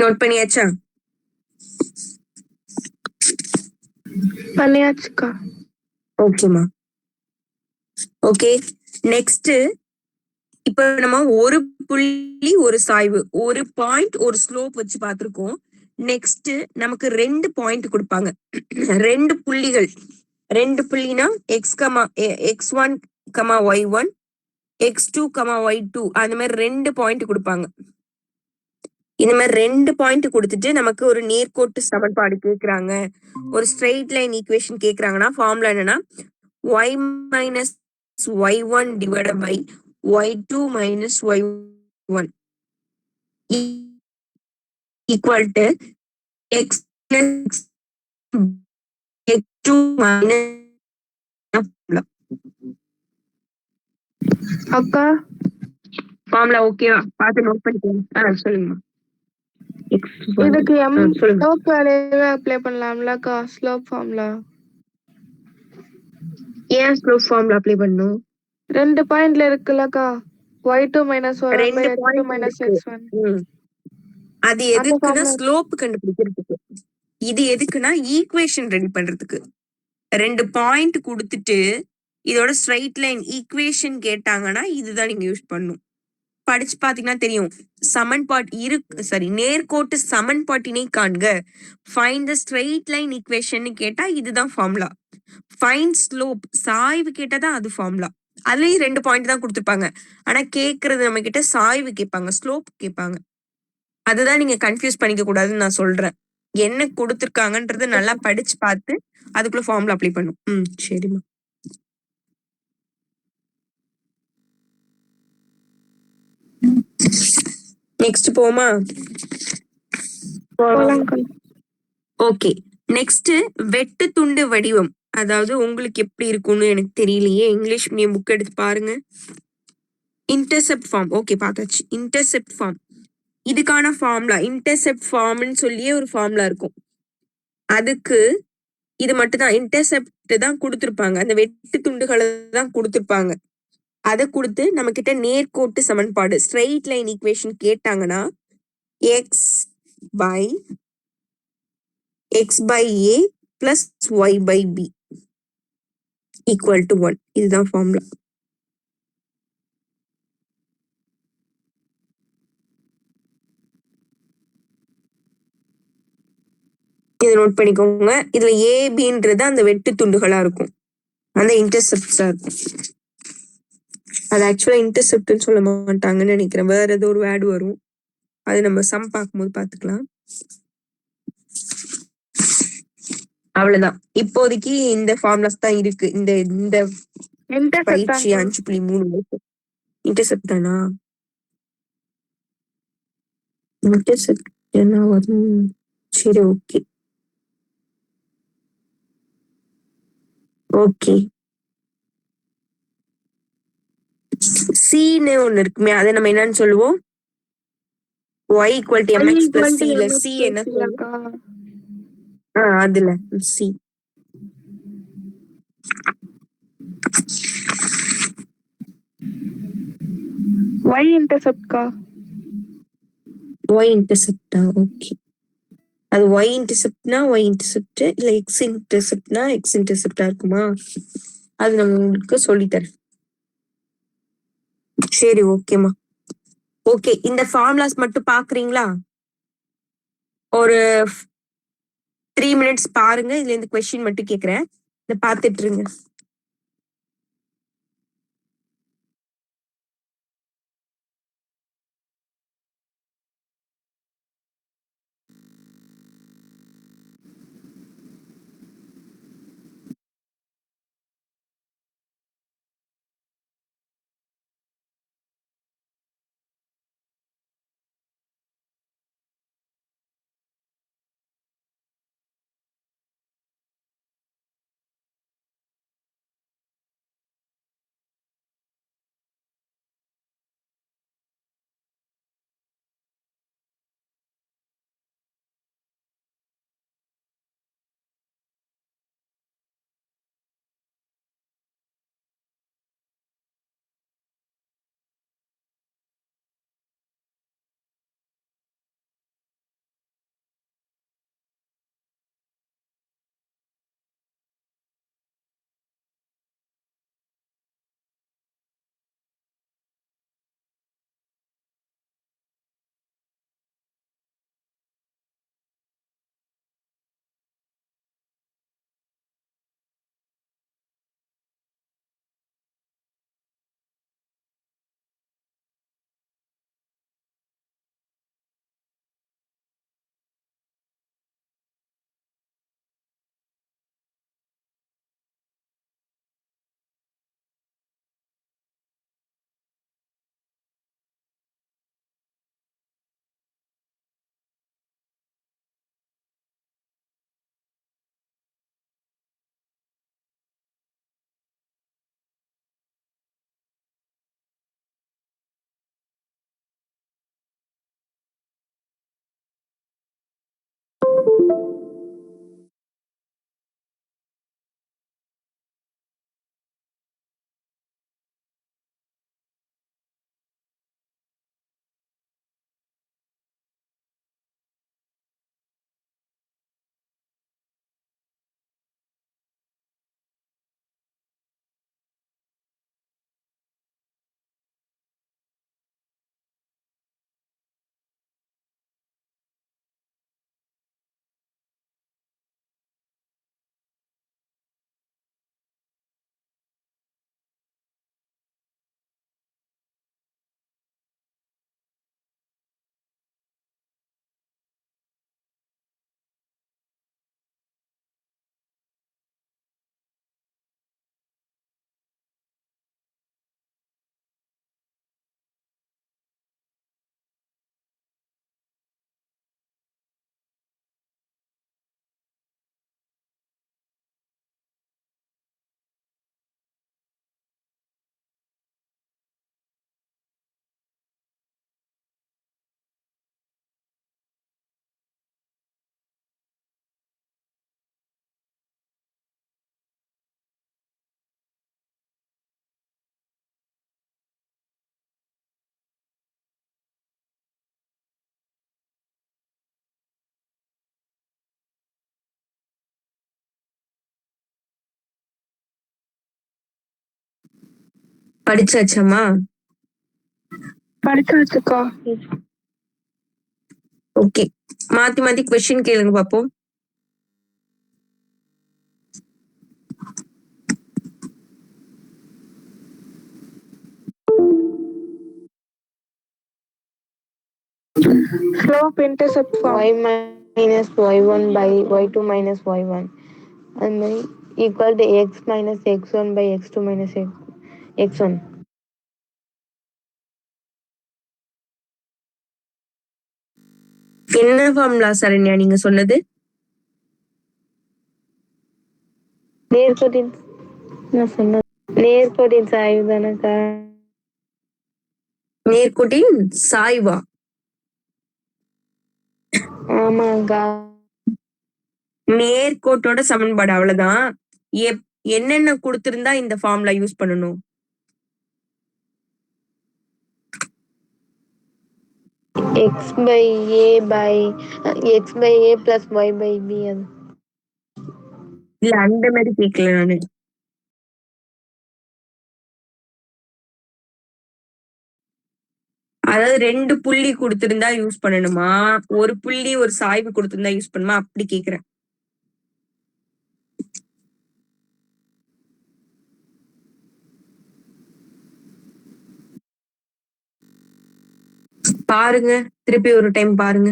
Note பண்ணியாச்சா? பண்ணியாச்சுக்கா. ஓகேம்மா okay next இப்ப நம்ம ஒரு புள்ளி ஒரு சாய்வு ஒரு பாயிண்ட் ஒரு ஸ்லோப் வச்சு பார்த்திருக்கோம். நெக்ஸ்ட் நமக்கு ரெண்டு பாயிண்ட் கொடுப்பாங்க. ரெண்டு புள்ளிகள். ரெண்டு புள்ளினா x comma x one comma y one x two comma y two அந்த மாதிரி ரெண்டு பாயிண்ட் கொடுப்பாங்க. இந்த மாதிரி ரெண்டு பாயிண்ட் கொடுத்துட்டு நமக்கு ஒரு நேர்கோட்டு சமன்பாடு கேக்குறாங்க. ஒரு ஸ்ட்ரெயிட் லைன் ஈக்குவேஷன் கேக்குறாங்கன்னா ஃபார்முலா என்னன்னா y minus y one divide by y two minus y one equal to x x two minus அக்கா? ஃபார்முலா ஓகேவா பார்த்து நோட் பண்ணிக்கோங்க. சொல்லுங்கம்மா. இதுக்கு எம் ஸ்லோப் வேலையவே அப்ளை பண்ணலாம்லக்கா ஸ்லோப் ஃபார்ம்ல ஏன் ஸ்லோப் ஃபார்முலா அப்ளை பண்ணணும்? ரெண்டு பாயிண்ட்ல இருக்குல்லக்கா ஒய் டூ மைனஸ் ஒன் ரெண்டு எக்ஸ் டூ point மைனஸ் இருக்கு. எக்ஸ் ஒன் ம். அது எதுக்குன்னா ஸ்லோப் கண்டுபிடிக்கிறதுக்கு. இது எதுக்குன்னா ஈக்குவேஷன் ரெடி பண்றதுக்கு. ரெண்டு பாயிண்ட் கொடுத்துட்டு இதோட ஸ்ட்ரைட் லைன் ஈக்குவேஷன் கேட்டாங்கன்னா இதுதான் நீங்க யூஸ் பண்ணும் படிச்சு பாத்தீங்கன்னா தெரியும். சமன்பாட் இரு சாரி நேர்கோட்டு சமன்பாட்டினை காண்க. Find the straight line equation கேட்டா இதுதான் ஃபார்முலா ஃபைன் ஸ்லோப் சாய்வு கேட்டா தான் அது ஃபார்முலா அதுலயும் ரெண்டு பாயிண்ட் தான் கொடுத்துருப்பாங்க. ஆனா கேக்குறது நம்ம கிட்ட சாய்வு கேட்பாங்க ஸ்லோப் கேட்பாங்க. அதுதான் நீங்க கன்ஃபியூஸ் பண்ணிக்க கூடாதுன்னு நான் சொல்றேன். என்ன கொடுத்துருக்காங்கன்றது நல்லா படிச்சு பார்த்து அதுக்குள்ள ஃபார்ம்ல அப்ளை பண்ணும். ம் சரிம்மா. நெக்ஸ்ட் போமா? ஓகே நெக்ஸ்ட் வெட்டு துண்டு வடிவம். அதாவது உங்களுக்கு எப்படி இருக்கும்னு எனக்கு தெரியலையே. இங்கிலீஷ் மீடியம் புக் எடுத்து பாருங்க. இன்டர்செப்ட் ஃபார்ம் ஓகே பார்த்தாச்சு. இன்டர்செப்ட் ஃபார்ம் இதுக்கான ஃபார்முலா இன்டர்செப்ட் ஃபார்ம்னு சொல்லியே ஒரு ஃபார்முலா இருக்கும். அதுக்கு இது மட்டும் தான் இன்டர்செப்ட் தான் கொடுத்துருப்பாங்க. அந்த வெட்டு துண்டுகளை தான் கொடுத்துருப்பாங்க. அதை கொடுத்து நம்ம கிட்ட நேர்கோட்டு சமன்பாடு ஸ்ட்ரெயிட் லைன் ஈக்குவேஷன் கேட்டாங்கன்னா x by x by a plus y by b equal to one இதுதான் ஃபார்முலா இதை நோட் பண்ணிக்கோங்க. இதுல ஏபின்றது அந்த வெட்டு துண்டுகளா இருக்கும். அந்த இன்டர்செப்ட்ஸா இருக்கும். அது ஆக்சுவலா இன்டர்செப்ட்னு சொல்ல மாட்டாங்கன்னு நினைக்கிறேன். வேற ஏதோ ஒரு வேர்டு வரும். அது நம்ம சம் பார்க்கும்போது பார்த்துக்கலாம். அவ்வளவுதான். இப்போதைக்கு இந்த ஃபார்முலாஸ் தான் இருக்கு. இந்த இந்த பயிற்சி அஞ்சு புள்ளி மூணு இன்டர்செப்ட் தானா? இன்டர்செப்ட் என்ன வரும்? சரி ஓகே ஓகே சீன்னு ஒண்ணு இருக்குமே அதை நம்ம என்னன்னு சொல்லுவோம்? Y equal to mx plus c ல c என்ன சொல்லுவோம்? ஆ அதுல சி ஒய் இன்டர்செப்ட்கா ஒய் இன்டர்செப்டா ஓகே அது ஒய் இன்டர்செப்ட்னா ஒய் இன்டர்செப்ட் இல்ல எக்ஸ் இன்டர்செப்ட்னா எக்ஸ் இன்டர்செப்டா இருக்குமா? அது நான் உங்களுக்கு சொல்லித்தரேன் சரி ஓகேம்மா ஓகே இந்த ஃபார்முலாஸ் மட்டும் பாக்குறீங்களா? ஒரு த்ரீ மினிட்ஸ் பாருங்க இதுல இருந்து கொஸ்டின் மட்டும் கேக்குறேன். இதை பார்த்துட்டு இருங்க. படிச்சாச்சாமா படிச்சாச்சுக்கா ஓகே மாத்தி மாத்தி கொஸ்டின் கேளுங்க பாப்போம் slope intercept form y minus y1 by y2 minus y1 and then equal to x minus x1 by x2 minus x, x1 என்ன ஃபார்முலா சரண்யா நீங்க சொன்னது? நேர்கோட்டின் நான் நேர்கோட்டின் சாய்வு தானக்கா. நேர்கோட்டின் சாய்வா? ஆமாக்கா நேர்கோட்டோட சமன்பாடு அவ்வளவுதான். என்னென்ன கொடுத்திருந்தா இந்த ஃபார்முலா யூஸ் பண்ணணும்? X by a by x by a plus y by b அது. இல்ல அந்த மாதிரி கேட்கல நானு. அதாவது ரெண்டு புள்ளி கொடுத்திருந்தா யூஸ் பண்ணணுமா? ஒரு புள்ளி ஒரு சாய்வு கொடுத்திருந்தா யூஸ் பண்ணுமா? அப்படி கேக்குறேன். பாருங்க. திருப்பி ஒரு டைம் பாருங்க.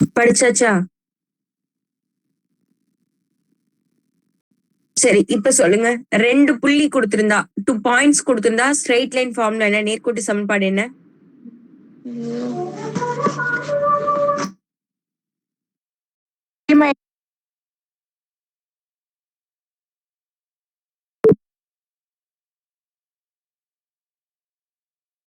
படிச்சாச்சா? சரி இப்ப சொல்லுங்க. ரெண்டு புள்ளி கொடுத்திருந்தா டூ பாயிண்ட்ஸ் கொடுத்திருந்தா ஸ்ட்ரெயிட் லைன் ஃபார்ம்ல என்ன? நேர்கோட்டு சமன்பாடு என்ன?